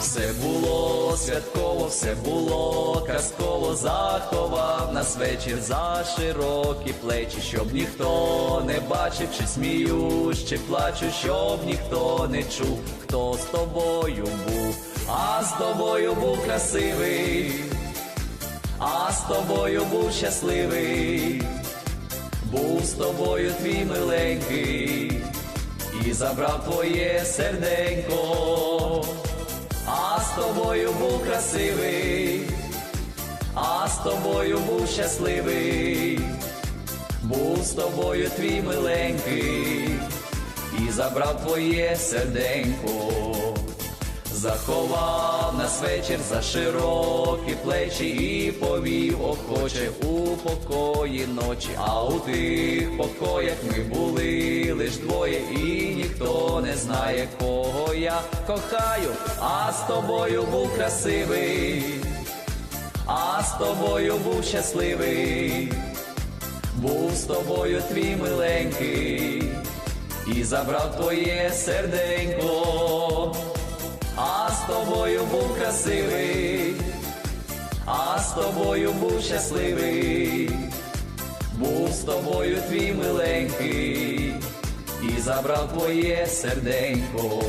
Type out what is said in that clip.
Все було святково, все було казково, заховав нас вечір за широкі плечі, щоб ніхто не бачив, чи сміюсь, чи плачу, щоб ніхто не чув, хто з тобою був, а з тобою був красивий, а з тобою був щасливий, був з тобою твій миленький і забрав твоє серденько, тобою був красивий, а з тобою був щасливий, був з тобою твій миленький, і забрав твоє серденько. Заховав нас вечір за широкі плечі і повів охоче у покої ночі. А у тих покоях ми були лиш двоє, і ніхто не знає, кого я кохаю, а з тобою був красивий, а з тобою був щасливий, був з тобою твій миленький, і забрав твоє серденько. А з тобою був красивий, а з тобою був щасливий, був з тобою твій миленький, забрав твоє серденько.